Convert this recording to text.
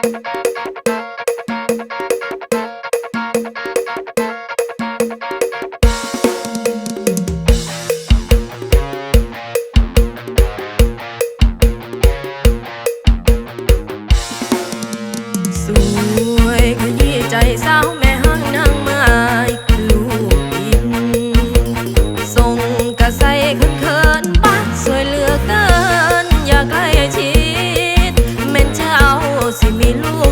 สวยขยี้ใจเศร้า 迷路。